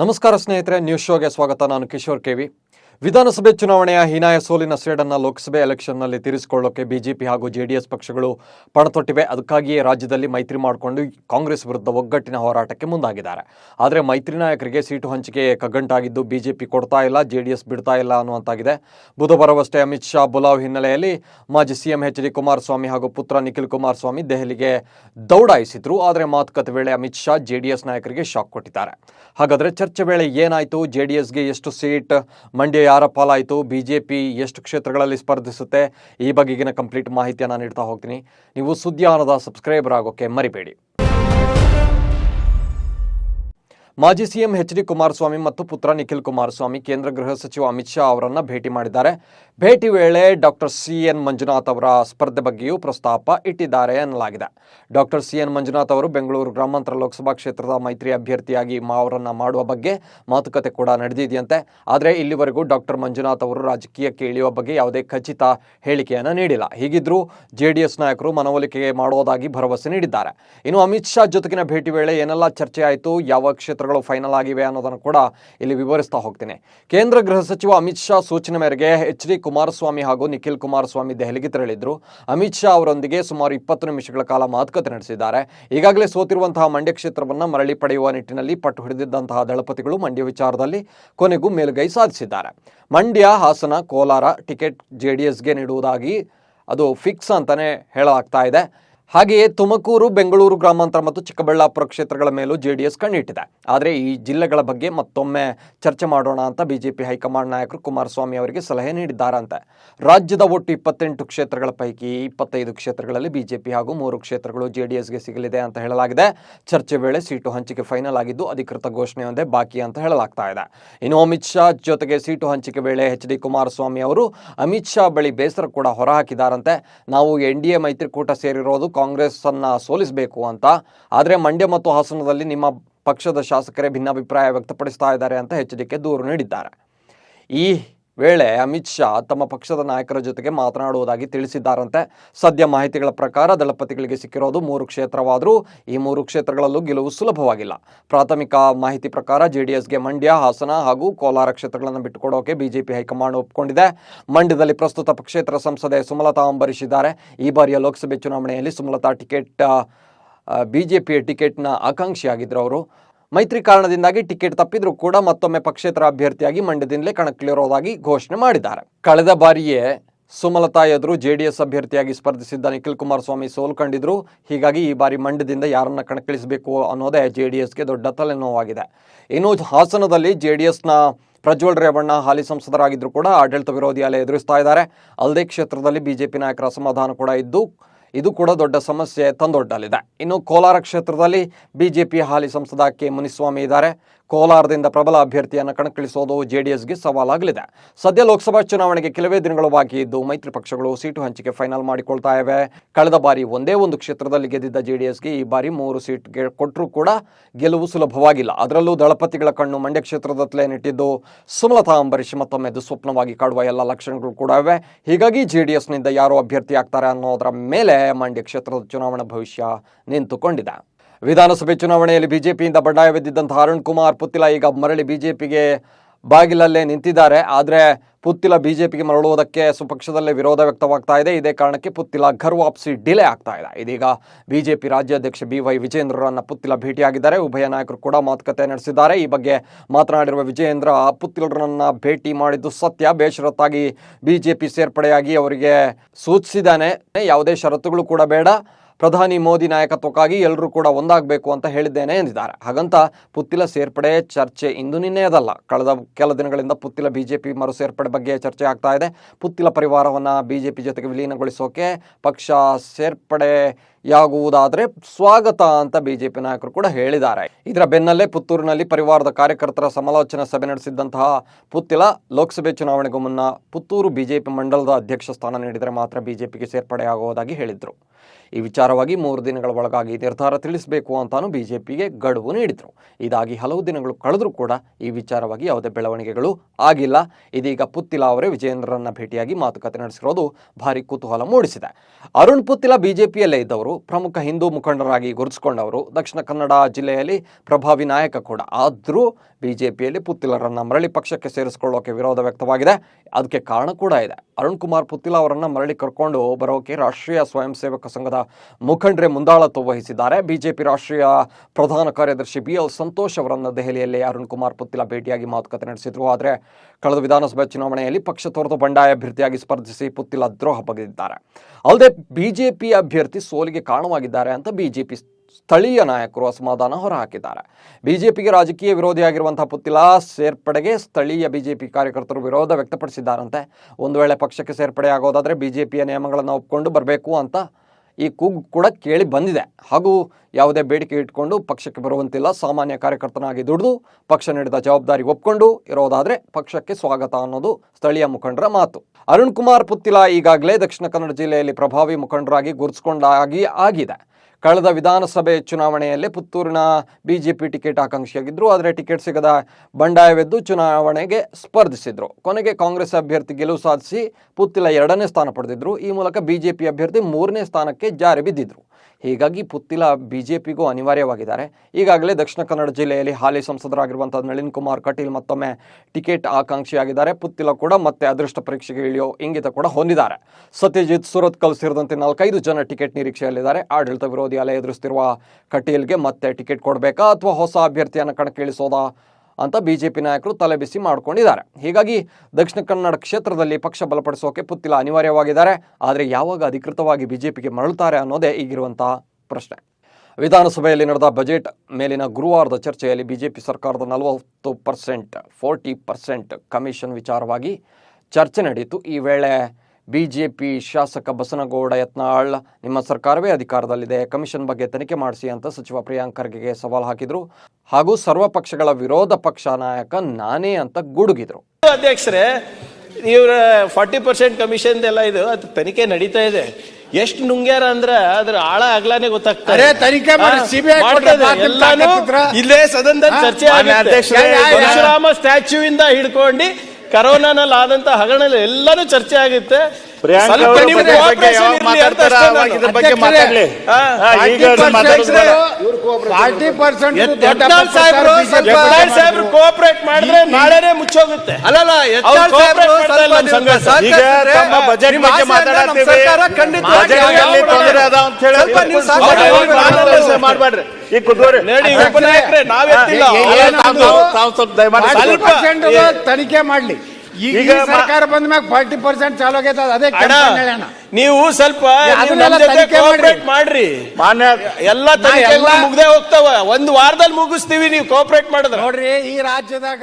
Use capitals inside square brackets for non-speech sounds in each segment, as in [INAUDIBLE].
ನಮಸ್ಕಾರ ಸ್ನೇಹಿತರೆ ನ್ಯೂಸ್ ಶೋಗೆ ಸ್ವಾಗತ. ನಾನು ಕಿಶೋರ್ ಕೆವಿ ವಿಧಾನಸಭೆ ಚುನಾವಣೆಯ ಹೀನಾಯ ಸೋಲಿನ ಸೇಡನ್ನು ಲೋಕಸಭೆ ಎಲೆಕ್ಷನ್ನಲ್ಲಿ ತೀರಿಸಿಕೊಳ್ಳೋಕೆ ಬಿಜೆಪಿ ಹಾಗೂ ಜೆಡಿಎಸ್ ಪಕ್ಷಗಳು ಪಣತೊಟ್ಟಿವೆ. ಅದಕ್ಕಾಗಿಯೇ ರಾಜ್ಯದಲ್ಲಿ ಮೈತ್ರಿ ಮಾಡಿಕೊಂಡು ಕಾಂಗ್ರೆಸ್ ವಿರುದ್ಧ ಒಗ್ಗಟ್ಟಿನ ಹೋರಾಟಕ್ಕೆ ಮುಂದಾಗಿದ್ದಾರೆ. ಆದರೆ ಮೈತ್ರಿ ನಾಯಕರಿಗೆ ಸೀಟು ಹಂಚಿಕೆ ಕಗ್ಗಂಟಾಗಿದ್ದು ಬಿಜೆಪಿ ಕೊಡ್ತಾ ಇಲ್ಲ, ಜೆಡಿಎಸ್ ಬಿಡ್ತಾ ಇಲ್ಲ ಅನ್ನುವಂತಾಗಿದೆ. ಬುಧವಾರವಷ್ಟೇ ಅಮಿತ್ ಶಾ ಬುಲಾವ್ ಹಿನ್ನೆಲೆಯಲ್ಲಿ ಮಾಜಿ ಸಿಎಂ ಎಚ್ ಡಿ ಕುಮಾರಸ್ವಾಮಿ ಹಾಗೂ ಪುತ್ರ ನಿಖಿಲ್ ಕುಮಾರಸ್ವಾಮಿ ದೆಹಲಿಗೆ ದೌಡಾಯಿಸಿದ್ರು. ಆದರೆ ಮಾತುಕತೆ ವೇಳೆ ಅಮಿತ್ ಶಾ ಜೆಡಿಎಸ್ ನಾಯಕರಿಗೆ ಶಾಕ್ ಕೊಟ್ಟಿದ್ದಾರೆ. ಹಾಗಾದರೆ ಚರ್ಚೆ ವೇಳೆ ಏನಾಯಿತು? ಜೆಡಿಎಸ್ಗೆ ಎಷ್ಟು ಸೀಟ್ ಮಂಡ್ಯ ಯಾರ ಪಾಲಾಯಿತು? ಪಿ ಎಷ್ಟು ಕ್ಷೇತ್ರಗಳಲ್ಲಿ ಸ್ಪರ್ಧಿಸುತ್ತೆ? ಈ ಬಗೆಗಿನ ಕಂಪ್ಲೀಟ್ ಮಾಹಿತಿಯನ್ನು ನೀಡ್ತಾ ಹೋಗ್ತೀನಿ. ನೀವು ಸುದ್ದಿಯಾನದ ಸಬ್ಸ್ಕ್ರೈಬರ್ ಆಗೋಕ್ಕೆ ಮರಿಬೇಡಿ. ಮಾಜಿ ಸಿಎಂ ಎಚ್ ಡಿ ಕುಮಾರಸ್ವಾಮಿ ಮತ್ತು ಪುತ್ರ ನಿಖಿಲ್ ಕುಮಾರಸ್ವಾಮಿ, ಕೇಂದ್ರ ಗೃಹ ಸಚಿವ ಅಮಿತ್ ಶಾ ಅವರನ್ನ ಭೇಟಿ ಮಾಡಿದ್ದಾರೆ. ಭೇಟಿ ವೇಳೆ ಡಾಕ್ಟರ್ ಸಿ ಎನ್ ಮಂಜುನಾಥ್ ಅವರ ಸ್ಪರ್ಧೆ ಬಗ್ಗೆಯೂ ಪ್ರಸ್ತಾಪ ಇಟ್ಟಿದ್ದಾರೆ ಎನ್ನಲಾಗಿದೆ ಡಾಕ್ಟರ್ ಸಿ ಎನ್ ಮಂಜುನಾಥ್ ಅವರು ಬೆಂಗಳೂರು ಗ್ರಾಮಾಂತರ ಲೋಕಸಭಾ ಕ್ಷೇತ್ರದ ಮೈತ್ರಿ ಅಭ್ಯರ್ಥಿಯಾಗಿ ಮಾ ಅವರನ್ನು ಮಾಡುವ ಬಗ್ಗೆ ಮಾತುಕತೆ ಕೂಡ ನಡೆದಿದೆಯಂತೆ. ಆದರೆ ಇಲ್ಲಿವರೆಗೂ ಡಾಕ್ಟರ್ ಮಂಜುನಾಥ್ ಅವರು ರಾಜಕೀಯಕ್ಕೆ ಇಳಿಯುವ ಬಗ್ಗೆ ಯಾವುದೇ ಖಚಿತ ಹೇಳಿಕೆಯನ್ನು ನೀಡಿಲ್ಲ. ಹೀಗಿದ್ರೂ ಜೆಡಿಎಸ್ ನಾಯಕರು ಮನವೊಲಿಕೆ ಮಾಡುವುದಾಗಿ ಭರವಸೆ ನೀಡಿದ್ದಾರೆ. ಇನ್ನು ಅಮಿತ್ ಶಾ ಜೊತೆಗಿನ ಭೇಟಿ ವೇಳೆ ಏನೆಲ್ಲ ಚರ್ಚೆ ಆಯಿತು, ಯಾವ ಕ್ಷೇತ್ರಗಳು ಫೈನಲ್ ಆಗಿವೆ ಅನ್ನೋದನ್ನು ಕೂಡ ಇಲ್ಲಿ ವಿವರಿಸ್ತಾ ಹೋಗ್ತೀನಿ. ಕೇಂದ್ರ ಗೃಹ ಸಚಿವ ಅಮಿತ್ ಶಾ ಸೂಚನೆ ಮೇರೆಗೆ ಎಚ್ ಡಿ ಕುಮಾರಸ್ವಾಮಿ ಹಾಗೂ ನಿಖಿಲ್ ಕುಮಾರಸ್ವಾಮಿ ದೆಹಲಿಗೆ ತೆರಳಿದ್ರು. ಅಮಿತ್ ಶಾ ಅವರೊಂದಿಗೆ ಸುಮಾರು ಇಪ್ಪತ್ತು ನಿಮಿಷಗಳ ಕಾಲ ಮಾತುಕತೆ ನಡೆಸಿದ್ದಾರೆ. ಈಗಾಗಲೇ ಸೋತಿರುವಂತಹ ಮಂಡ್ಯ ಕ್ಷೇತ್ರವನ್ನು ಮರಳಿ ಪಡೆಯುವ ನಿಟ್ಟಿನಲ್ಲಿ ಪಟ್ಟು ಹಿಡಿದಿದ್ದಂತಹ ದಳಪತಿಗಳು ಮಂಡ್ಯ ವಿಚಾರದಲ್ಲಿ ಕೊನೆಗೂ ಮೇಲುಗೈ ಸಾಧಿಸಿದ್ದಾರೆ. ಮಂಡ್ಯ, ಹಾಸನ, ಕೋಲಾರ ಟಿಕೆಟ್ ಜೆಡಿಎಸ್ಗೆ ನೀಡುವುದಾಗಿ ಅದು ಫಿಕ್ಸ್ ಅಂತಲೇ ಹೇಳಲಾಗ್ತಾ ಇದೆ. ಹಾಗೆಯೇ ತುಮಕೂರು, ಬೆಂಗಳೂರು ಗ್ರಾಮಾಂತರ ಮತ್ತು ಚಿಕ್ಕಬಳ್ಳಾಪುರ ಕ್ಷೇತ್ರಗಳ ಮೇಲೂ ಜೆಡಿಎಸ್ ಕಣ್ಣಿಟ್ಟಿದೆ. ಆದರೆ ಈ ಜಿಲ್ಲೆಗಳ ಬಗ್ಗೆ ಮತ್ತೊಮ್ಮೆ ಚರ್ಚೆ ಮಾಡೋಣ ಅಂತ ಬಿಜೆಪಿ ಹೈಕಮಾಂಡ್ ನಾಯಕರು ಕುಮಾರಸ್ವಾಮಿ ಅವರಿಗೆ ಸಲಹೆ ನೀಡಿದ್ದಾರಂತೆ. ರಾಜ್ಯದ ಒಟ್ಟು ಇಪ್ಪತ್ತೆಂಟು ಕ್ಷೇತ್ರಗಳ ಪೈಕಿ ಇಪ್ಪತ್ತೈದು ಕ್ಷೇತ್ರಗಳಲ್ಲಿ ಬಿಜೆಪಿ ಹಾಗೂ ಮೂರು ಕ್ಷೇತ್ರಗಳು ಜೆಡಿಎಸ್ಗೆ ಸಿಗಲಿದೆ ಅಂತ ಹೇಳಲಾಗಿದೆ. ಚರ್ಚೆ ವೇಳೆ ಸೀಟು ಹಂಚಿಕೆ ಫೈನಲ್ ಆಗಿದ್ದು ಅಧಿಕೃತ ಘೋಷಣೆಯೊಂದೇ ಬಾಕಿ ಅಂತ ಹೇಳಲಾಗ್ತಾ ಇದೆ. ಇನ್ನು ಅಮಿತ್ ಶಾ ಜೊತೆಗೆ ಸೀಟು ಹಂಚಿಕೆ ವೇಳೆ ಎಚ್ ಡಿ ಕುಮಾರಸ್ವಾಮಿ ಅವರು ಅಮಿತ್ ಶಾ ಬಳಿ ಬೇಸರ ಕೂಡ ಹೊರಹಾಕಿದ್ದಾರಂತೆ. ನಾವು ಎನ್ ಡಿ ಎ ಮೈತ್ರಿಕೂಟ ಸೇರಿರೋದು ಕಾಂಗ್ರೆಸ್ ಅನ್ನ ಸೋಲಿಸಬೇಕು ಅಂತ. ಆದರೆ ಮಂಡ್ಯ ಮತ್ತು ಹಾಸನದಲ್ಲಿ ನಿಮ್ಮ ಪಕ್ಷದ ಶಾಸಕರೇ ಭಿನ್ನಾಭಿಪ್ರಾಯ ವ್ಯಕ್ತಪಡಿಸ್ತಾ ಇದ್ದಾರೆ ಅಂತ ಎಚ್ ದೂರು ನೀಡಿದ್ದಾರೆ. ಈ ವೇಳೆ ಅಮಿತ್ ಶಾ ತಮ್ಮ ಪಕ್ಷದ ನಾಯಕರ ಜೊತೆಗೆ ಮಾತನಾಡುವುದಾಗಿ ತಿಳಿಸಿದ್ದಾರಂತೆ. ಸದ್ಯ ಮಾಹಿತಿಗಳ ಪ್ರಕಾರ ದಳಪತಿಗಳಿಗೆ ಸಿಕ್ಕಿರೋದು ಮೂರು ಕ್ಷೇತ್ರವಾದರೂ ಈ ಮೂರು ಕ್ಷೇತ್ರಗಳಲ್ಲೂ ಗೆಲುವು ಸುಲಭವಾಗಿಲ್ಲ. ಪ್ರಾಥಮಿಕ ಮಾಹಿತಿ ಪ್ರಕಾರ ಜೆಡಿಎಸ್ಗೆ ಮಂಡ್ಯ, ಹಾಸನ ಹಾಗೂ ಕೋಲಾರ ಕ್ಷೇತ್ರಗಳನ್ನು ಬಿಟ್ಟುಕೊಡೋಕೆ ಬಿಜೆಪಿ ಹೈಕಮಾಂಡ್ ಒಪ್ಪಿಕೊಂಡಿದೆ ಮಂಡ್ಯದಲ್ಲಿ ಪ್ರಸ್ತುತ ಪಕ್ಷೇತರ ಸಂಸದೆ ಸುಮಲತಾ ಅಂಬರೀಶ್ ಈ ಬಾರಿಯ ಲೋಕಸಭೆ ಚುನಾವಣೆಯಲ್ಲಿ ಸುಮಲತಾ ಟಿಕೆಟ್ ಬಿಜೆಪಿಯ ಟಿಕೆಟ್ನ ಆಕಾಂಕ್ಷಿಯಾಗಿದ್ದರು ಅವರು. ಮೈತ್ರಿ ಕಾರಣದಿಂದಾಗಿ ಟಿಕೆಟ್ ತಪ್ಪಿದ್ರೂ ಕೂಡ ಮತ್ತೊಮ್ಮೆ ಪಕ್ಷೇತರ ಅಭ್ಯರ್ಥಿಯಾಗಿ ಮಂಡ್ಯದಿಂದಲೇ ಕಣಕ್ಕಿಳಿರೋದಾಗಿ ಘೋಷಣೆ ಮಾಡಿದ್ದಾರೆ. ಕಳೆದ ಬಾರಿಯೇ ಸುಮಲತಾ ಎದುರು ಜೆಡಿಎಸ್ ಅಭ್ಯರ್ಥಿಯಾಗಿ ಸ್ಪರ್ಧಿಸಿದ್ದ ನಿಖಿಲ್ ಕುಮಾರಸ್ವಾಮಿ ಸೋಲು ಕಂಡಿದ್ರು. ಹೀಗಾಗಿ ಈ ಬಾರಿ ಮಂಡ್ಯದಿಂದ ಯಾರನ್ನ ಕಣಕ್ಕಿಳಿಸಬೇಕು ಅನ್ನೋದೇ ಜೆಡಿಎಸ್ಗೆ ದೊಡ್ಡ ತಲೆನೋವಾಗಿದೆ. ಇನ್ನು ಹಾಸನದಲ್ಲಿ ಜೆಡಿಎಸ್ನ ಪ್ರಜ್ವಲ್ ರೇವಣ್ಣ ಹಾಲಿ ಸಂಸದರಾಗಿದ್ದರೂ ಕೂಡ ಆಡಳಿತ ವಿರೋಧಿ ಅಲೆ ಎದುರಿಸ್ತಾ ಇದ್ದಾರೆ. ಅಲ್ಲದೆ ಕ್ಷೇತ್ರದಲ್ಲಿ ಬಿಜೆಪಿ ನಾಯಕರ ಅಸಮಾಧಾನ ಕೂಡ ಇದ್ದು ಇದು ಕೂಡ ದೊಡ್ಡ ಸಮಸ್ಯೆ ತಂದೊಡ್ಡಲಿದೆ. ಇನ್ನು ಕೋಲಾರ ಕ್ಷೇತ್ರದಲ್ಲಿ ಬಿಜೆಪಿ ಹಾಲಿ ಸಂಸದ ಕೆ. ಮುನಿಸ್ವಾಮಿ ಇದ್ದಾರೆ. ಕೋಲಾರದಿಂದ ಪ್ರಬಲ ಅಭ್ಯರ್ಥಿಯನ್ನು ಕಣಕ್ಕಿಳಿಸೋದು ಜೆಡಿಎಸ್ಗೆ ಸವಾಲಾಗಲಿದೆ. ಸದ್ಯ ಲೋಕಸಭಾ ಚುನಾವಣೆಗೆ ಕೆಲವೇ ದಿನಗಳು ಬಾಕಿ ಇದ್ದು ಮೈತ್ರಿ ಪಕ್ಷಗಳು ಸೀಟು ಹಂಚಿಕೆ ಫೈನಲ್ ಮಾಡಿಕೊಳ್ತಾ ಇವೆ. ಕಳೆದ ಬಾರಿ ಒಂದೇ ಒಂದು ಕ್ಷೇತ್ರದಲ್ಲಿ ಗೆದ್ದಿದ್ದ ಜೆಡಿಎಸ್ಗೆ ಈ ಬಾರಿ ಮೂರು ಸೀಟ್ ಕೊಟ್ಟರೂ ಕೂಡ ಗೆಲುವು ಸುಲಭವಾಗಿಲ್ಲ. ಅದರಲ್ಲೂ ದಳಪತಿಗಳ ಕಣ್ಣು ಮಂಡ್ಯ ಕ್ಷೇತ್ರದತ್ತಲೇ ನೆಟ್ಟಿದ್ದು ಸುಮಲತಾ, ಅಂಬರೀಷ್ ಮತ್ತೊಮ್ಮೆ ದುಸ್ವಪ್ನವಾಗಿ ಕಾಡುವ ಎಲ್ಲ ಲಕ್ಷಣಗಳು ಕೂಡ ಇವೆ. ಹೀಗಾಗಿ ಜೆಡಿಎಸ್ನಿಂದ ಯಾರು ಅಭ್ಯರ್ಥಿ ಆಗ್ತಾರೆ ಅನ್ನೋದರ ಮೇಲೆ ಮಂಡ್ಯ ಕ್ಷೇತ್ರದ ಚುನಾವಣಾ ಭವಿಷ್ಯ ನಿಂತುಕೊಂಡಿದೆ. ವಿಧಾನಸಭೆ ಚುನಾವಣೆಯಲ್ಲಿ ಬಿಜೆಪಿಯಿಂದ ಬಂಡಾಯವೆದ್ದಿದ್ದಂತಹ ಅರುಣ್ ಕುಮಾರ್ ಪುತ್ತಿಲ ಈಗ ಮರಳಿ ಬಿಜೆಪಿಗೆ ಬಾಗಿಲಲ್ಲೇ ನಿಂತಿದ್ದಾರೆ. ಆದರೆ ಪುತ್ತಿಲ ಬಿಜೆಪಿಗೆ ಮರಳುವುದಕ್ಕೆ ಸುಪಕ್ಷದಲ್ಲೇ ವಿರೋಧ ವ್ಯಕ್ತವಾಗ್ತಾ ಇದೆ. ಇದೇ ಕಾರಣಕ್ಕೆ ಪುತ್ತಿಲ ಘರ್ ವಾಪಸಿ ಡಿಲೇ ಆಗ್ತಾ ಇದೆ. ಇದೀಗ ಬಿಜೆಪಿ ರಾಜ್ಯಾಧ್ಯಕ್ಷ ಬಿ ವೈ ವಿಜೇಂದ್ರರನ್ನ ಪುತ್ತಿಲ ಭೇಟಿಯಾಗಿದ್ದಾರೆ. ಉಭಯ ನಾಯಕರು ಕೂಡ ಮಾತುಕತೆ ನಡೆಸಿದ್ದಾರೆ. ಈ ಬಗ್ಗೆ ಮಾತನಾಡಿರುವ ವಿಜಯೇಂದ್ರ ಪುತ್ತಿಲರನ್ನ ಭೇಟಿ ಮಾಡಿದ್ದು ಸತ್ಯ. ಬೇಷರತ್ತಾಗಿ ಬಿಜೆಪಿ ಸೇರ್ಪಡೆಯಾಗಿ ಅವರಿಗೆ ಸೂಚಿಸಿದ್ದಾನೆ. ಯಾವುದೇ ಷರತ್ತುಗಳು ಕೂಡ ಬೇಡ. ಪ್ರಧಾನಿ ಮೋದಿ ನಾಯಕತ್ವಕ್ಕಾಗಿ ಎಲ್ಲರೂ ಕೂಡ ಒಂದಾಗಬೇಕು ಅಂತ ಹೇಳಿದ್ದೇನೆ ಎಂದಿದ್ದಾರೆ. ಹಾಗಂತ ಪುತ್ತಿಲ ಸೇರ್ಪಡೆ ಚರ್ಚೆ ಇಂದು ನಿನ್ನೆಯದಲ್ಲ. ಕಳೆದ ಕೆಲ ದಿನಗಳಿಂದ ಪುತ್ತಿಲ ಬಿಜೆಪಿ ಮರು ಸೇರ್ಪಡೆ ಬಗ್ಗೆ ಚರ್ಚೆ ಆಗ್ತಾ ಇದೆ. ಪುತ್ತಿಲ ಪರಿವಾರವನ್ನು ಬಿಜೆಪಿ ಜೊತೆಗೆ ವಿಲೀನಗೊಳಿಸೋಕೆ ಪಕ್ಷ ಸೇರ್ಪಡೆಯಾಗುವುದಾದರೆ ಸ್ವಾಗತ ಅಂತ ಬಿಜೆಪಿ ನಾಯಕರು ಕೂಡ ಹೇಳಿದ್ದಾರೆ. ಇದರ ಬೆನ್ನಲ್ಲೇ ಪುತ್ತೂರಿನಲ್ಲಿ ಪರಿವಾರದ ಕಾರ್ಯಕರ್ತರ ಸಮಾಲೋಚನಾ ಸಭೆ ನಡೆಸಿದ್ದಂತಹ ಪುತ್ತಿಲ ಲೋಕಸಭೆ ಚುನಾವಣೆಗೂ ಮುನ್ನ ಪುತ್ತೂರು ಬಿಜೆಪಿ ಮಂಡಲದ ಅಧ್ಯಕ್ಷ ಸ್ಥಾನ ನೀಡಿದರೆ ಮಾತ್ರ ಬಿಜೆಪಿಗೆ ಸೇರ್ಪಡೆಯಾಗುವುದಾಗಿ ಹೇಳಿದರು. ಈ ವಿಚಾರವಾಗಿ ಮೂರು ದಿನಗಳ ಒಳಗಾಗಿ ನಿರ್ಧಾರ ತಿಳಿಸಬೇಕು ಅಂತಾನು ಬಿಜೆಪಿಗೆ ಗಡುವು ನೀಡಿದರು. ಇದಾಗಿ ಹಲವು ದಿನಗಳು ಕಳೆದರೂ ಕೂಡ ಈ ವಿಚಾರವಾಗಿ ಯಾವುದೇ ಬೆಳವಣಿಗೆಗಳು ಆಗಿಲ್ಲ. ಇದೀಗ ಪುತ್ತಿಲ ಅವರೇ ವಿಜೇಂದ್ರರನ್ನ ಭೇಟಿಯಾಗಿ ಮಾತುಕತೆ ನಡೆಸಿರೋದು ಭಾರಿ ಕುತೂಹಲ ಮೂಡಿಸಿದೆ. ಅರುಣ್ ಪುತ್ತಿಲ ಬಿಜೆಪಿಯಲ್ಲೇ ಇದ್ದವರು. ಪ್ರಮುಖ ಹಿಂದೂ ಮುಖಂಡರಾಗಿ ಗುರುತಿಸಿಕೊಂಡವರು. ದಕ್ಷಿಣ ಕನ್ನಡ ಜಿಲ್ಲೆಯಲ್ಲಿ ಪ್ರಭಾವಿ ನಾಯಕ ಕೂಡ. ಆದರೂ ಬಿಜೆಪಿಯಲ್ಲಿ ಪುತ್ತಿಲರನ್ನು ಮರಳಿ ಪಕ್ಷಕ್ಕೆ ಸೇರಿಸಿಕೊಳ್ಳೋಕೆ ವಿರೋಧ ವ್ಯಕ್ತವಾಗಿದೆ. ಅದಕ್ಕೆ ಕಾರಣ ಕೂಡ ಇದೆ. ಅರುಣ್ ಕುಮಾರ್ ಪುತ್ತಿಲ ಅವರನ್ನು ಮರಳಿ ಕರ್ಕೊಂಡು ಬರೋಕೆ ರಾಷ್ಟ್ರೀಯ ಸ್ವಯಂ ಸೇವಕ ಸಂಘದ ಮುಖಂಡರೇ ಮುಂದಾಳತ್ವ ವಹಿಸಿದ್ದಾರೆ. ಬಿಜೆಪಿ ರಾಷ್ಟ್ರೀಯ ಪ್ರಧಾನ ಕಾರ್ಯದರ್ಶಿ ಬಿ ಎಲ್ ಸಂತೋಷ್ ಅವರನ್ನು ದೆಹಲಿಯಲ್ಲಿ ಅರುಣ್ ಕುಮಾರ್ ಪುತ್ತಿಲ ಭೇಟಿಯಾಗಿ ಮಾತುಕತೆ ನಡೆಸಿದ್ರು. ಆದರೆ ಕಳೆದ ವಿಧಾನಸಭೆ ಚುನಾವಣೆಯಲ್ಲಿ ಪಕ್ಷ ತೊರೆದು ಬಂಡಾಯ ಅಭ್ಯರ್ಥಿಯಾಗಿ ಸ್ಪರ್ಧಿಸಿ ಪುತ್ತಿಲ ದ್ರೋಹ ಬಗೆದಿದ್ದಾರೆ. ಅಲ್ಲದೆ ಬಿಜೆಪಿ ಅಭ್ಯರ್ಥಿ ಸೋಲಿಗೆ ಕಾರಣವಾಗಿದ್ದಾರೆ ಅಂತ ಬಿಜೆಪಿ ಸ್ಥಳೀಯ ನಾಯಕರು ಅಸಮಾಧಾನ ಹೊರಹಾಕಿದ್ದಾರೆ. ಬಿಜೆಪಿಗೆ ರಾಜಕೀಯ ವಿರೋಧಿಯಾಗಿರುವಂತಹ ಪುತ್ತಿಲ ಸೇರ್ಪಡೆಗೆ ಸ್ಥಳೀಯ ಬಿಜೆಪಿ ಕಾರ್ಯಕರ್ತರು ವಿರೋಧ ವ್ಯಕ್ತಪಡಿಸಿದ್ದಾರಂತೆ. ಒಂದು ವೇಳೆ ಪಕ್ಷಕ್ಕೆ ಸೇರ್ಪಡೆಯಾಗೋದಾದರೆ ಬಿಜೆಪಿಯ ನಿಯಮಗಳನ್ನು ಒಪ್ಪಿಕೊಂಡು ಬರಬೇಕು ಅಂತ ಈ ಕೂಗು ಕೂಡ ಕೇಳಿ ಬಂದಿದೆ. ಹಾಗೂ ಯಾವುದೇ ಬೇಡಿಕೆ ಇಟ್ಕೊಂಡು ಪಕ್ಷಕ್ಕೆ ಬರುವಂತಿಲ್ಲ. ಸಾಮಾನ್ಯ ಕಾರ್ಯಕರ್ತನಾಗಿ ದುಡಿದು ಪಕ್ಷ ನೀಡಿದ ಜವಾಬ್ದಾರಿ ಒಪ್ಕೊಂಡು ಇರೋದಾದರೆ ಪಕ್ಷಕ್ಕೆ ಸ್ವಾಗತ ಅನ್ನೋದು ಸ್ಥಳೀಯ ಮುಖಂಡರ ಮಾತು. ಅರುಣ್ ಕುಮಾರ್ ಪುತ್ತಿಲ ಈಗಾಗಲೇ ದಕ್ಷಿಣ ಕನ್ನಡ ಜಿಲ್ಲೆಯಲ್ಲಿ ಪ್ರಭಾವಿ ಮುಖಂಡರಾಗಿ ಗುರುತಿಸಿಕೊಂಡಾಗಿ ಆಗಿದೆ. ಕಳೆದ ವಿಧಾನಸಭೆ ಚುನಾವಣೆಯಲ್ಲಿ ಪುತ್ತೂರಿನ ಬಿಜೆಪಿ ಟಿಕೆಟ್ ಆಕಾಂಕ್ಷಿಯಾಗಿದ್ದರು ಆದರೆ ಟಿಕೆಟ್ ಸಿಗದ ಬಂಡಾಯವೆದ್ದು ಚುನಾವಣೆಗೆ ಸ್ಪರ್ಧಿಸಿದ್ರು. ಕೊನೆಗೆ ಕಾಂಗ್ರೆಸ್ ಅಭ್ಯರ್ಥಿ ಗೆಲುವು ಸಾಧಿಸಿ ಪುತ್ತಿಲ ಎರಡನೇ ಸ್ಥಾನ ಪಡೆದಿದ್ರು. ಈ ಮೂಲಕ ಬಿಜೆಪಿ ಅಭ್ಯರ್ಥಿ ಮೂರನೇ ಸ್ಥಾನಕ್ಕೆ ಜಾರಿ ಬಿದ್ದಿದ್ರು. ಹೀಗಾಗಿ ಪುತ್ತಿಲ ಬಿಜೆಪಿಗೂ ಅನಿವಾರ್ಯವಾಗಿದ್ದಾರೆ. ಈಗಾಗಲೇ ದಕ್ಷಿಣ ಕನ್ನಡ ಜಿಲ್ಲೆಯಲ್ಲಿ ಹಾಲಿ ಸಂಸದರಾಗಿರುವಂಥ ನಳಿನ್ ಕುಮಾರ್ ಕಟೀಲ್ ಮತ್ತೊಮ್ಮೆ ಟಿಕೆಟ್ ಆಕಾಂಕ್ಷಿಯಾಗಿದ್ದಾರೆ. ಪುತ್ತಿಲ ಕೂಡ ಮತ್ತೆ ಅದೃಷ್ಟ ಪರೀಕ್ಷೆಗೆ ಇಳಿಯೋ ಇಂಗಿತ ಕೂಡ ಹೊಂದಿದ್ದಾರೆ. ಸತ್ಯಜಿತ್ ಸುರತ್ಕಲ್ ಸೇರಿದಂತೆ ನಾಲ್ಕೈದು ಜನ ಟಿಕೆಟ್ ನಿರೀಕ್ಷೆಯಲ್ಲಿದ್ದಾರೆ. ಆಡಳಿತ ವಿರೋಧಿ ಅಲೆ ಎದುರಿಸ್ತಿರುವ ಕಟೀಲ್ಗೆ ಮತ್ತೆ ಟಿಕೆಟ್ ಕೊಡಬೇಕಾ ಅಥವಾ ಹೊಸ ಅಭ್ಯರ್ಥಿಯನ್ನು ಕಣಕ್ಕಿಳಿಸೋದಾ? ಅಂತ ಬಿಜೆಪಿ ನಾಯಕರು ತಲೆಬಿಸಿ ಮಾಡಿಕೊಂಡಿದ್ದಾರೆ. ಹೀಗಾಗಿ ದಕ್ಷಿಣ ಕನ್ನಡ ಕ್ಷೇತ್ರದಲ್ಲಿ ಪಕ್ಷ ಬಲಪಡಿಸೋಕೆ ಪುತ್ತಿಲ ಅನಿವಾರ್ಯವಾಗಿದ್ದಾರೆ. ಆದರೆ ಯಾವಾಗ ಅಧಿಕೃತವಾಗಿ ಬಿಜೆಪಿಗೆ ಮರಳುತ್ತಾರೆ ಅನ್ನೋದೇ ಈಗಿರುವಂತಹ ಪ್ರಶ್ನೆ. ವಿಧಾನಸಭೆಯಲ್ಲಿ ನಡೆದ ಬಜೆಟ್ ಮೇಲಿನ ಗುರುವಾರದ ಚರ್ಚೆಯಲ್ಲಿ ಬಿಜೆಪಿ ಸರ್ಕಾರದ ನಲವತ್ತು ಪರ್ಸೆಂಟ್, ಫೋರ್ಟಿ ಪರ್ಸೆಂಟ್ ಕಮಿಷನ್ ವಿಚಾರವಾಗಿ ಚರ್ಚೆ ನಡೆಯಿತು ಈ ವೇಳೆ ಬಿಜೆಪಿ ಶಾಸಕ ಬಸನಗೌಡ ಯತ್ನಾಳ್, ನಿಮ್ಮ ಸರ್ಕಾರವೇ ಅಧಿಕಾರದಲ್ಲಿದೆ, ಕಮಿಷನ್ ಬಗ್ಗೆ ತನಿಖೆ ಮಾಡಿಸಿ ಅಂತ ಸಚಿವ ಪ್ರಿಯಾಂಕ್ ಖರ್ಗೆಗೆ ಸವಾಲು ಹಾಕಿದ್ರು. ಹಾಗೂ ಸರ್ವ ಪಕ್ಷಗಳ ವಿರೋಧ ಪಕ್ಷ ನಾಯಕ ನಾನೇ ಅಂತ ಗುಡುಗಿದ್ರು. ಅಧ್ಯಕ್ಷರೇ ಇವ್ರ ಫಾರ್ಟಿ ಪರ್ಸೆಂಟ್ ಕಮಿಷನ್ ಎಲ್ಲ ಇದು ಅದು ತನಿಖೆ ನಡೀತಾ ಇದೆ. ಎಷ್ಟು ನುಂಗ್ಯಾರ ಅಂದ್ರೆ ಅದ್ರ ಆಳ ಆಗ್ಲಾನೆ ಗೊತ್ತಾಗ್ತಾರೆ ತನಿಖೆ? ಇಲ್ಲೇ ಸದನದಲ್ಲಿ ಚರ್ಚೆ ಪರಶುರಾಮ ಸ್ಟ್ಯಾಚ್ಯೂ ಇಂದ ಹಿಡ್ಕೊಂಡು ಕರೋನಾನಲ್ಲಿ ಆದಂತ ಹಗರಣ ಎಲ್ಲಾನು ಚರ್ಚೆ ಆಗುತ್ತೆ. ಮಾಡಿದ್ರೆ ನಾಳೆನೆ ಮುಚ್ಚೋಗುತ್ತೆ. ಅಲ್ಲಲ್ಲ ಅವ್ರು ಯತ್ನಾಳ್ cooperate ಸಾಹೇಬ್ರು ಮಾಡ್ತಾ ಇಲ್ಲ. ಸ್ವಲ್ಪ ನಮ್ಮ ಸಂಘ. ನೀವು ಈಗ ತಮ್ಮ ಬಜೆಟ್ ಬಗ್ಗೆ ಆಸೆಯನ್ನ ಸರ್ಕಾರ ಖಂಡಿತವಾಗಿ ಬಜೆಟ್ನಲ್ಲಿ ತೊಂದರೆ ಅದ ಅಂತ ಹೇಳಿ ಸ್ವಲ್ಪ ನೀವು ಅವ್ರು ಸಹಕಾರ ಅವ್ರು ಮಾಡ್ಬೇಕು. ಮಾಡ್ಬೇಡ್ರಿ ಈಗ ಕುತ್ಕೋರಿ ನೋಡಿ ಉಪನಾಯಕರೇ ನಾವ್ ಎತ್ತಿಲ್ಲ. ಏ- ಏ- ತಾವು- ತಾವು- ತಾವು ಸ್ವಲ್ಪ ದಯಮಾಡಿ ತನಿಖೆ ಮಾಡ್ಲಿ. ಈಗ ಸರ್ಕಾರ ಬಂದ ಮ್ಯಾಗ ಫಾರ್ಟಿ ಪರ್ಸೆಂಟ್ ಚಾಲು ಆಗೈತೆ ಅದೇ ಅಣ್ಣ ನೀವು ಸ್ವಲ್ಪ ಕೋಆಪರೇಟ್ ಮಾಡ್ರಿ. ಮಾನ್ಯ ಎಲ್ಲ ಎಲ್ಲ- ಮುಗ್ದೇ ಹೋಗ್ತಾವ. ಒಂದ್ ವಾರದಲ್ಲಿ ಮುಗಿಸ್ತೀವಿ ನೀವು ಕೋಆಪರೇಟ್ ಮಾಡಿದ್ರೆ. ನೋಡ್ರಿ ಈ ರಾಜ್ಯದಾಗ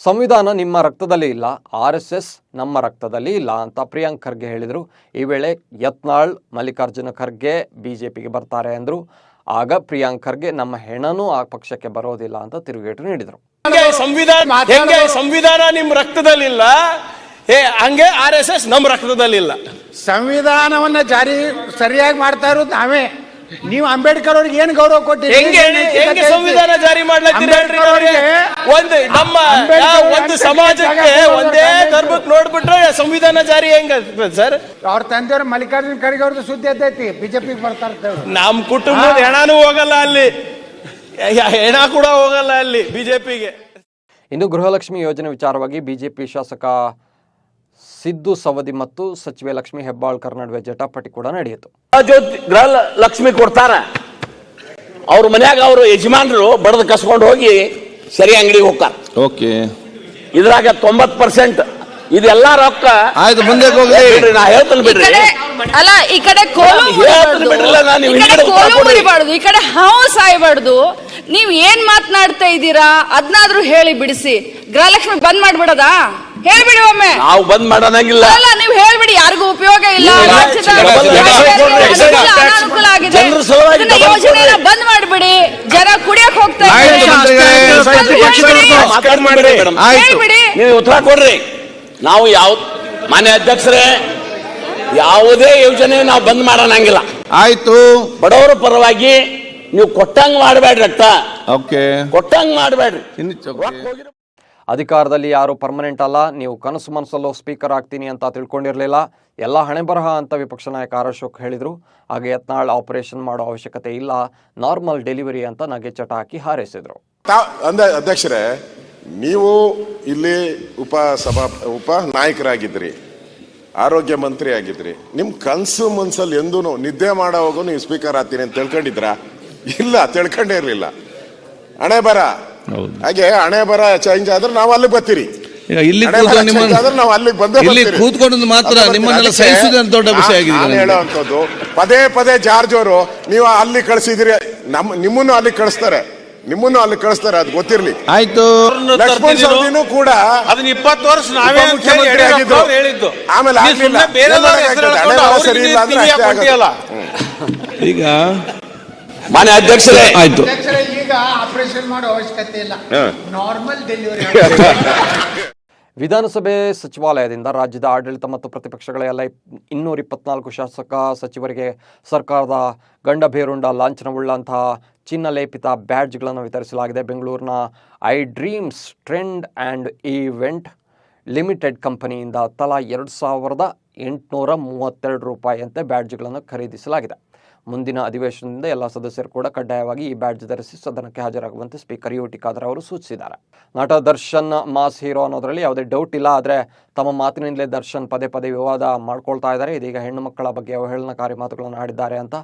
ಸಂವಿಧಾನ ನಿಮ್ಮ ರಕ್ತದಲ್ಲಿ ಇಲ್ಲ ಆರ್ ಎಸ್ ಎಸ್ ನಮ್ಮ ರಕ್ತದಲ್ಲಿ ಇಲ್ಲ ಅಂತ ಪ್ರಿಯಾಂಕ್ ಖರ್ಗೆ ಹೇಳಿದರು. ಈ ವೇಳೆ ಯತ್ನಾಳ್ ಮಲ್ಲಿಕಾರ್ಜುನ ಖರ್ಗೆ ಬಿಜೆಪಿಗೆ ಬರ್ತಾರೆ ಅಂದರು. ಆಗ ಪ್ರಿಯಾಂಕ್ ಖರ್ಗೆ ನಮ್ಮ ಹೆಣನೂ ಆ ಪಕ್ಷಕ್ಕೆ ಬರೋದಿಲ್ಲ ಅಂತ ತಿರುಗೇಟು ನೀಡಿದರು. ಹೆಂಗೆ ಸಂವಿಧಾನ ಹೆಂಗೆ ಸಂವಿಧಾನ ನಿಮ್ ರಕ್ತದಲ್ಲಿಲ್ಲ? ಏ ಹಂಗೆ ಆರ್ ಎಸ್ ಎಸ್ ನಮ್ ರಕ್ತದಲ್ಲಿಲ್ಲ. ಸಂವಿಧಾನವನ್ನ ಜಾರಿ ಸರಿಯಾಗಿ ಮಾಡ್ತಾ ಇರೋದು ನಾವೇ. ನೀವು ಅಂಬೇಡ್ಕರ್ ಅವ್ರಿಗೆ ಏನ್ ಗೌರವ ಕೊಟ್ಟಿರಿ ಹೆಂಗೆ ಏನ್ ಹೆಂಗೆ ಸಂವಿಧಾನ ಜಾರಿ ಮಾಡ್ಲತ್ತೀರಿ ಅವ್ರಿಗೆ? ಒಂದು ನಮ್ಮ ಒಂದು ಸಮಾಜಕ್ಕೆ ಒಂದೇ ಧರ್ಮಕ್ಕೆ ನೋಡ್ಬಿಟ್ರೆ ಸಂವಿಧಾನ ಜಾರಿ ಹೆಂಗ ಸರ್? ಅವ್ರ ತಂದೆಯವ್ರ ಮಲ್ಲಿಕಾರ್ಜುನ್ ಖರ್ಗೆ ಅವ್ರದ್ದು ಸುದ್ದಿ ಎದ್ದೈತಿ. ಬಿಜೆಪಿ ಬರ್ತಾ ಇರ್ತೇವೆ ನಮ್ ಕುಟುಂಬದ ಹೆಣಾನು ಹೋಗಲ್ಲ ಅಲ್ಲಿ. ಹೆಣ ಕೂಡ ಹೋಗಲ್ಲ ಅಲ್ಲಿ ಬಿಜೆಪಿಗೆ. ಇನ್ನು ಗೃಹಲಕ್ಷ್ಮಿ ಯೋಜನೆ ವಿಚಾರವಾಗಿ ಬಿಜೆಪಿ ಶಾಸಕ ಸಿದ್ದು ಸವದಿ ಮತ್ತು ಸಚಿವೆ ಲಕ್ಷ್ಮಿ ಹೆಬ್ಬಾಳ್ಕರ್ ನಡುವೆ ಜಟಾಪಟಿ ಕೂಡ ನಡೆಯಿತು. ಜ್ಯೋತಿ ಗೃಹ ಲಕ್ಷ್ಮಿ ಕೊಡ್ತಾರ. ಅವ್ರ ಮನ್ಯಾಗ ಅವರು ಯಜಮಾನರು ಬಡದ ಕಸ್ಕೊಂಡು ಹೋಗಿ ಸರಿ ಅಂಗಡಿಗೆ ಹೋಗ್ತಾರ. ಓಕೆ. ಇದ್ರಾಗ ತೊಂಬತ್ ಪರ್ಸೆಂಟ್ ಇದೆಲ್ಲ ರೊಕ್ಕ ಆಯ್ತು ಮುಂದೆ ಹೋಗ್ಲಿ. ಬಿಡ್ರಿ ನಾ ಹೇಳ್ತೀನಿ ಈ ಬಿಡ್ರಿ ಕಡೆ ಅಲ್ಲ ಈ ಕಡೆ ಕೋಲು ಹೇಳ್ತೀನಿ ಬಿಡ್ರಲ್ಲ, ನಾನು ಈ ಕಡೆ ಕೋಲು. ಮುರಿಬಾರ್ದು. ಈ ಕಡೆ ಹಾವು ಸಾಯ್ಬಾರ್ದು. ನೀವ್ ಏನ್ ಮಾತನಾಡ್ತಾ ಇದ್ದೀರಾ? ಅದನ್ನಾದ್ರೂ ಹೇಳಿ ಬಿಡಿಸಿ. ಗೃಹಲಕ್ಷ್ಮಿ ಬಂದ್ ಮಾಡ್ಬಿಡದಾ? ಹೇಳ್ಬಿಡಿ ಒಮ್ಮೆ. ನಾವು ಬಂದ್ ಮಾಡೋದಂಗಿಲ್ಲ ಅಲ್ಲ ನೀವು ಹೇಳ್ಬಿಡಿ ಯಾರಿಗೂ ಉಪಯೋಗ ಇಲ್ಲ. ರಾಜ್ಯದ ಅನಾನುಕೂಲ ಆಗಿದೆ. ಇದನ್ನ ಯೋಜನೆನ ಬಂದ್ ಮಾಡ್ಬಿಡಿ. ಜನ ಕುಡಿಯಕ್ ಹೋಗ್ತಾ ಹೇಳ್ಬಿಡಿ. ನೀವು ಉತ್ತರ ಕೊಡ್ರಿ. ನಾವು ಯಾವ ಮಾನ್ಯ ಅಧ್ಯಕ್ಷರೇ ಯಾವುದೇ ಯೋಜನೆ ನಾವು ಬಂದ್ ಮಾಡೋಣಂಗಿಲ್ಲ. ಆಯ್ತು. ಬಡವರ ಪರವಾಗಿ ನೀವು ಕೊಟ್ಟಂಗ್ ಮಾಡಬೇಡ್ರಿ ರಕ್ತ ಓಕೆ ಕೊಟ್ಟಂಗ್ ಮಾಡಬೇಡ್ರಿ. ಇನ್ನು ಅಧಿಕಾರದಲ್ಲಿ ಯಾರು ಪರ್ಮನೆಂಟ್ ಅಲ್ಲ ನೀವು ಕನಸು ಮನಸ್ಸಲ್ಲೋ ಸ್ಪೀಕರ್ ಆಗ್ತೀನಿ ಅಂತ ತಿಳ್ಕೊಂಡಿರಲಿಲ್ಲ. ಎಲ್ಲ ಹಣೆ ಬರಹ ಅಂತ ವಿಪಕ್ಷ ನಾಯಕ ಆರ್ ಅಶೋಕ್ ಹೇಳಿದರು. ಹಾಗೆ ಯತ್ನಾಳ್ ಆಪರೇಷನ್ ಮಾಡೋ ಅವಶ್ಯಕತೆ ಇಲ್ಲ ನಾರ್ಮಲ್ ಡೆಲಿವರಿ ಅಂತ ನಗೆ ಚಟ ಹಾಕಿ ಹಾರೈಸಿದರು. ಅಂದ ಅಧ್ಯಕ್ಷರೇ ನೀವು ಇಲ್ಲಿ ಉಪ ಸಭಾ ಉಪ ನಾಯಕರಾಗಿದ್ರಿ ಆರೋಗ್ಯ ಮಂತ್ರಿ ಆಗಿದ್ರಿ ನಿಮ್ಮ ಕನಸು ಮನಸ್ಸಲ್ಲಿ ಎಂದೂ ನಿದ್ದೆ ಮಾಡೋವಾಗೂ ನೀವು ಸ್ಪೀಕರ್ ಆಗ್ತೀನಿ ಅಂತ ತಿಳ್ಕೊಂಡಿದ್ರಾ? ಇಲ್ಲ ತಿಳ್ಕೊಂಡೇ ಇರಲಿಲ್ಲ. ಹಣೆ ಬರ. ಹಾಗೆ ಹಣೆ ಬರ ಚೇಂಜ್ ಆದ್ರೆ ನಾವು ಅಲ್ಲಿ ಬರ್ತೀರಿ. ಇಲ್ಲಿ ನಾವು ಅಲ್ಲಿ ಬಂದೇ ಇಲ್ಲಿ ಕೂತ್ಕೊಂಡು ಮಾತ್ರ. ನಿಮ್ಮನ್ನೆಲ್ಲ ಅದಕ್ಕೆ ಅಂತ ದೊಡ್ಡ ವಿಷಯ ಆಗಿದೆ ನಾನು ನನಗೆ. ಪದೇ ಪದೇ ಜಾರ್ಜ್ ಅವರು ನೀವು ಅಲ್ಲಿ ಕಳಿಸಿದಿರಿ ನಮ್ಮ ನಿಮ್ಮನ್ನು ಅಲ್ಲಿ ಕಳಿಸ್ತಾರೆ. ನಿಮ್ಮನ್ನು ಅಲ್ಲಿ ಕಳಿಸ್ತಾರೆ ಅದು ಗೊತ್ತಿರ್ಲಿ. ಆಯ್ತು. ಲಕ್ಷ್ಮಣ್ ಸವದಿನೂ ಕೂಡ ಅದನ್ನ ಇಪ್ಪತ್ತು ವರ್ಷ ನಾವೇ ಮುಖ್ಯಮಂತ್ರಿ ಹೇಳಿದ್ದು. ಆಮೇಲೆ ಆಗ್ಲಿಲ್ಲ. ಸರಿ ಇಲ್ಲ ಅಂದ್ರೆ ಅಷ್ಟೇ ಹಾಕ್ಕೊಂತೀಯಲ್ಲ. ಈಗ ಮಾನ್ಯ ಅಧ್ಯಕ್ಷರೇ. ಆಯ್ತು. ಅಧ್ಯಕ್ಷರೇ ಈಗ ಆಪರೇಷನ್ ಮಾಡೋ ಅವಶ್ಯಕತೆ ಇಲ್ಲ. ನಾರ್ಮಲ್ [LAUGHS] ಡೆಲಿವರಿ ವಿಧಾನಸಭೆ ಸಚಿವಾಲಯದಿಂದ ರಾಜ್ಯದ ಆಡಳಿತ ಮತ್ತು ಪ್ರತಿಪಕ್ಷಗಳ ಎಲ್ಲ ಇನ್ನೂರ ಇಪ್ಪತ್ನಾಲ್ಕು ಶಾಸಕ ಸಚಿವರಿಗೆ ಸರ್ಕಾರದ ಗಂಡ ಬೇರುಂಡ ಲಾಂಛನವುಳ್ಳಂತಹ ಚಿನ್ನ ಲೇಪಿತ ಬ್ಯಾಡ್ಜ್ಗಳನ್ನು ವಿತರಿಸಲಾಗಿದೆ. ಬೆಂಗಳೂರಿನ I dreams trend and event limited ಕಂಪನಿಯಿಂದ ತಲಾ ಎರಡು ಸಾವಿರದ ಎಂಟುನೂರ ಮೂವತ್ತೆರಡು ರೂಪಾಯಿಯಂತೆ ಬ್ಯಾಡ್ಜ್ಗಳನ್ನು ಖರೀದಿಸಲಾಗಿದೆ. ಮುಂದಿನ ಅಧಿವೇಶನದಿಂದ ಎಲ್ಲ ಸದಸ್ಯರು ಕೂಡ ಕಡ್ಡಾಯವಾಗಿ ಈ ಬ್ಯಾಡ್ಜ್ ಧರಿಸಿ ಸದನಕ್ಕೆ ಹಾಜರಾಗುವಂತೆ ಸ್ಪೀಕರ್ ಯು ಖಾದರ್ ಅವರು ಸೂಚಿಸಿದ್ದಾರೆ. ನಟ ದರ್ಶನ್ ಮಾಸ್ ಹೀರೋ ಅನ್ನೋದರಲ್ಲಿ ಯಾವುದೇ ಡೌಟ್ ಇಲ್ಲ, ಆದರೆ ತಮ್ಮ ಮಾತಿನಿಂದಲೇ ದರ್ಶನ್ ಪದೇ ಪದೇ ವಿವಾದ ಮಾಡ್ಕೊಳ್ತಾ ಇದ್ದಾರೆ. ಇದೀಗ ಹೆಣ್ಣು ಮಕ್ಕಳ ಬಗ್ಗೆ ಅವಹೇಳನಕಾರಿ ಮಾತುಗಳನ್ನು ಆಡಿದ್ದಾರೆ ಅಂತ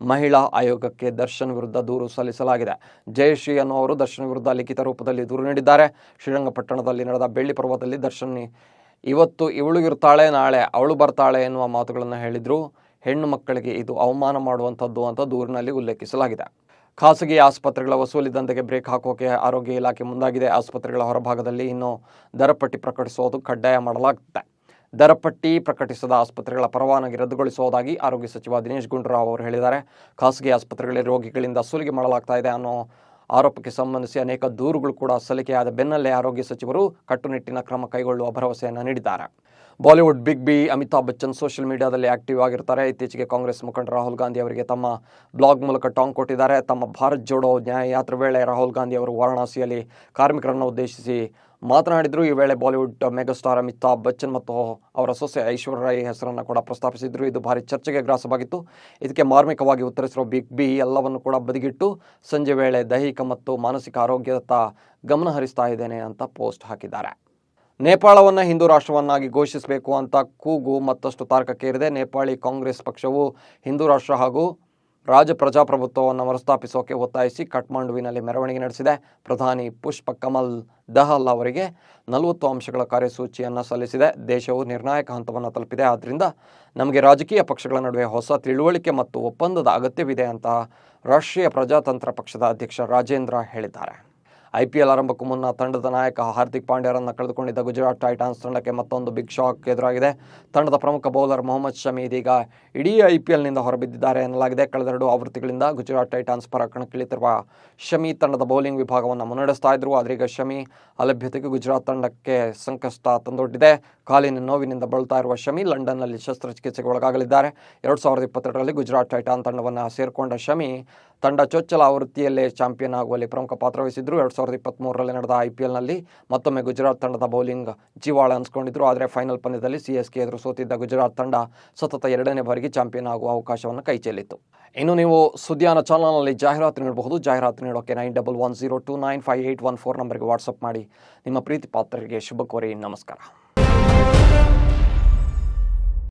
ಮಹಿಳಾ ಆಯೋಗಕ್ಕೆ ದರ್ಶನ್ ವಿರುದ್ಧ ದೂರು ಸಲ್ಲಿಸಲಾಗಿದೆ. ಜಯಶ್ರೀ ಅನ್ನುವರು ದರ್ಶನ್ ವಿರುದ್ಧ ಲಿಖಿತ ರೂಪದಲ್ಲಿ ದೂರು ನೀಡಿದ್ದಾರೆ. ಶ್ರೀರಂಗಪಟ್ಟಣದಲ್ಲಿ ನಡೆದ ಬೆಳ್ಳಿ ಪರ್ವದಲ್ಲಿ ದರ್ಶನ್ ಇವತ್ತು ಇವಳು ಇರ್ತಾಳೆ, ನಾಳೆ ಅವಳು ಬರ್ತಾಳೆ ಎನ್ನುವ ಮಾತುಗಳನ್ನು ಹೇಳಿದ್ರು. ಹೆಣ್ಣು ಮಕ್ಕಳಿಗೆ ಇದು ಅವಮಾನ ಮಾಡುವಂಥದ್ದು ಅಂತ ದೂರಿನಲ್ಲಿ ಉಲ್ಲೇಖಿಸಲಾಗಿದೆ. ಖಾಸಗಿ ಆಸ್ಪತ್ರೆಗಳ ವಸೂಲಿ ದಂಧೆಗೆ ಬ್ರೇಕ್ ಹಾಕೋಕೆ ಆರೋಗ್ಯ ಇಲಾಖೆ ಮುಂದಾಗಿದೆ. ಆಸ್ಪತ್ರೆಗಳ ಹೊರಭಾಗದಲ್ಲಿ ಇನ್ನು ದರಪಟ್ಟಿ ಪ್ರಕಟಿಸೋದು ಕಡ್ಡಾಯ ಮಾಡಲಾಗುತ್ತೆ ದರಪಟ್ಟಿ ಪ್ರಕಟಿಸದ ಆಸ್ಪತ್ರೆಗಳ ಪರವಾನಗಿ ರದ್ದುಗೊಳಿಸುವುದಾಗಿ ಆರೋಗ್ಯ ಸಚಿವ ದಿನೇಶ್ ಗುಂಡೂರಾವ್ ಅವರು ಹೇಳಿದ್ದಾರೆ. ಖಾಸಗಿ ಆಸ್ಪತ್ರೆಗಳಲ್ಲಿ ರೋಗಿಗಳಿಂದ ಸುಲಿಗೆ ಮಾಡಲಾಗ್ತಾ ಇದೆ ಅನ್ನೋ ಆರೋಪಕ್ಕೆ ಸಂಬಂಧಿಸಿ ಅನೇಕ ದೂರುಗಳು ಕೂಡ ಸಲ್ಲಿಕೆಯಾದ ಬೆನ್ನಲ್ಲೇ ಆರೋಗ್ಯ ಸಚಿವರು ಕಟ್ಟುನಿಟ್ಟಿನ ಕ್ರಮ ಕೈಗೊಳ್ಳುವ ಭರವಸೆಯನ್ನು ನೀಡಿದ್ದಾರೆ. Bollywood big B Amitabh Bachchan social ಮೀಡಿಯಾದಲ್ಲಿ ಆಕ್ಟಿವ್ ಆಗಿರ್ತಾರೆ. ಇತ್ತೀಚೆಗೆ ಕಾಂಗ್ರೆಸ್ ಮುಖಂಡ ರಾಹುಲ್ ಗಾಂಧಿ ಅವರಿಗೆ ತಮ್ಮ ಬ್ಲಾಗ್ ಮೂಲಕ ಟಾಂಗ್ ಕೊಟ್ಟಿದ್ದಾರೆ. ತಮ್ಮ ಭಾರತ್ ಜೋಡೋ ನ್ಯಾಯ ಯಾತ್ರೆ ವೇಳೆ ರಾಹುಲ್ ಗಾಂಧಿ ಅವರು ವಾರಣಾಸಿಯಲ್ಲಿ ಕಾರ್ಮಿಕರನ್ನು ಉದ್ದೇಶಿಸಿ ಮಾತನಾಡಿದರು. ಈ ವೇಳೆ ಬಾಲಿವುಡ್ ಮೆಗಾಸ್ಟಾರ್ ಅಮಿತಾಬ್ ಬಚ್ಚನ್ ಮತ್ತು ಅವರ ಸೊಸೆ ಐಶ್ವರ್ಯ ರೈ ಹೆಸರನ್ನು ಕೂಡ ಪ್ರಸ್ತಾಪಿಸಿದ್ರು. ಇದು ಭಾರಿ ಚರ್ಚೆಗೆ ಗ್ರಾಸವಾಗಿತ್ತು. ಇದಕ್ಕೆ ಮಾರ್ಮಿಕವಾಗಿ ಉತ್ತರಿಸಿರುವ ಬಿಗ್ ಬಿ ಎಲ್ಲವನ್ನು ಕೂಡ ಬದಿಗಿಟ್ಟು ಸಂಜೆ ವೇಳೆ ದೈಹಿಕ ಮತ್ತು ಮಾನಸಿಕ ಆರೋಗ್ಯದತ್ತ ಗಮನ ಹರಿಸ್ತಾ ಇದ್ದೇನೆ ಅಂತ ಪೋಸ್ಟ್ ಹಾಕಿದ್ದಾರೆ. ನೇಪಾಳವನ್ನು ಹಿಂದೂ ರಾಷ್ಟ್ರವನ್ನಾಗಿ ಘೋಷಿಸಬೇಕು ಅಂತ ಕೂಗು ಮತ್ತಷ್ಟು ತಾರಕಕ್ಕೇರಿದೆ. ನೇಪಾಳಿ ಕಾಂಗ್ರೆಸ್ ಪಕ್ಷವು ಹಿಂದೂ ರಾಷ್ಟ್ರ ಹಾಗೂ ರಾಜ ಪ್ರಜಾಪ್ರಭುತ್ವವನ್ನು ಮರುಸ್ಥಾಪಿಸೋಕೆ ಒತ್ತಾಯಿಸಿ ಕಠ್ಮಂಡುವಿನಲ್ಲಿ ಮೆರವಣಿಗೆ ನಡೆಸಿದೆ. ಪ್ರಧಾನಿ ಪುಷ್ಪ ಕಮಲ್ ದಹಲ್ ಅವರಿಗೆ ನಲವತ್ತು ಅಂಶಗಳ ಕಾರ್ಯಸೂಚಿಯನ್ನು ಸಲ್ಲಿಸಿದೆ. ದೇಶವು ನಿರ್ಣಾಯಕ ಹಂತವನ್ನು ತಲುಪಿದೆ. ಆದ್ದರಿಂದ ನಮಗೆ ರಾಜಕೀಯ ಪಕ್ಷಗಳ ನಡುವೆ ಹೊಸ ತಿಳುವಳಿಕೆ ಮತ್ತು ಒಪ್ಪಂದದ ಅಗತ್ಯವಿದೆ ಅಂತ ರಾಷ್ಟ್ರೀಯ ಪ್ರಜಾತಂತ್ರ ಪಕ್ಷದ ಅಧ್ಯಕ್ಷ ರಾಜೇಂದ್ರ ಹೇಳಿದ್ದಾರೆ. ಐ ಪಿ ಎಲ್ ಆರಂಭಕ್ಕೂ ಮುನ್ನ ತಂಡದ ನಾಯಕ ಹಾರ್ದಿಕ್ ಪಾಂಡ್ಯರನ್ನು ಕಳೆದುಕೊಂಡಿದ್ದ ಗುಜರಾತ್ ಟೈಟಾನ್ಸ್ ತಂಡಕ್ಕೆ ಮತ್ತೊಂದು ಬಿಗ್ ಶಾಕ್ ಎದುರಾಗಿದೆ. ತಂಡದ ಪ್ರಮುಖ ಬೌಲರ್ ಮೊಹಮ್ಮದ್ ಶಮಿ ಇದೀಗ ಇಡೀ ಐ ಪಿ ಎಲ್ನಿಂದ ಹೊರಬಿದ್ದಿದ್ದಾರೆ ಎನ್ನಲಾಗಿದೆ. ಕಳೆದೆರಡು ಆವೃತ್ತಿಗಳಿಂದ ಗುಜರಾತ್ ಟೈಟಾನ್ಸ್ ಪರ ಕಣಕ್ಕಿಳಿತಿರುವ ಶಮಿ ತಂಡದ ಬೌಲಿಂಗ್ ವಿಭಾಗವನ್ನು ಮುನ್ನಡೆಸ್ತಾ ಇದ್ರು. ಆದರೆ ಈಗ ಶಮಿ ಅಲಭ್ಯತೆಗೆ ಗುಜರಾತ್ ತಂಡಕ್ಕೆ ಸಂಕಷ್ಟ ತಂದೊಡ್ಡಿದೆ. ಕಾಲಿನ ನೋವಿನಿಂದ ಬಳಲ್ತಾ ಇರುವ ಶಮಿ ಲಂಡನ್ನಲ್ಲಿ ಶಸ್ತ್ರಚಿಕಿತ್ಸೆಗೆ ಒಳಗಾಗಲಿದ್ದಾರೆ. ಎರಡು ಸಾವಿರದ ಇಪ್ಪತ್ತೆರಡರಲ್ಲಿ ಗುಜರಾತ್ ಟೈಟಾನ್ ತಂಡವನ್ನು ಸೇರಿಕೊಂಡ ಶಮಿ ತಂಡ ಚೊಚ್ಚಲ ಆವೃತ್ತಿಯಲ್ಲೇ ಚಾಂಪಿಯನ್ ಆಗುವಲ್ಲಿ ಪ್ರಮುಖ ಪಾತ್ರ ವಹಿಸಿದ್ರು. ಎರಡು ಸಾವಿರದ ಇಪ್ಪತ್ತ್ಮೂರರಲ್ಲಿ ನಡೆದ ಐ ಪಿ ಎಲ್ನಲ್ಲಿ ಮತ್ತೊಮ್ಮೆ ಗುಜರಾತ್ ತಂಡದ ಬೌಲಿಂಗ್ ಜೀವಾಳ ಅನಿಸ್ಕೊಂಡಿದ್ರು. ಆದರೆ ಫೈನಲ್ ಪಂದ್ಯದಲ್ಲಿ ಸಿ ಎಸ್ ಕೆ ಎದುರು ಸೋತಿದ್ದ ಗುಜರಾತ್ ತಂಡ ಸತತ ಎರಡನೇ ಬಾರಿಗೆ ಚಾಂಪಿಯನ್ ಆಗುವ ಅವಕಾಶವನ್ನು ಕೈಚೆಲ್ಲಿತ್ತು ಇನ್ನು ನೀವು ಸುದ್ಯಾನ ಚಾನಲ್ನಲ್ಲಿ ಜಾಹೀರಾತು ನೀಡಬಹುದು. ಜಾಹೀರಾತು ನೀಡೋಕೆ nine double one zero two nine five eight one four ನಂಬರ್ಗೆ ವಾಟ್ಸಪ್ ಮಾಡಿ. ನಿಮ್ಮ ಪ್ರೀತಿ ಪಾತ್ರರಿಗೆ ಶುಭ ಕೋರಿ ನಮಸ್ಕಾರ.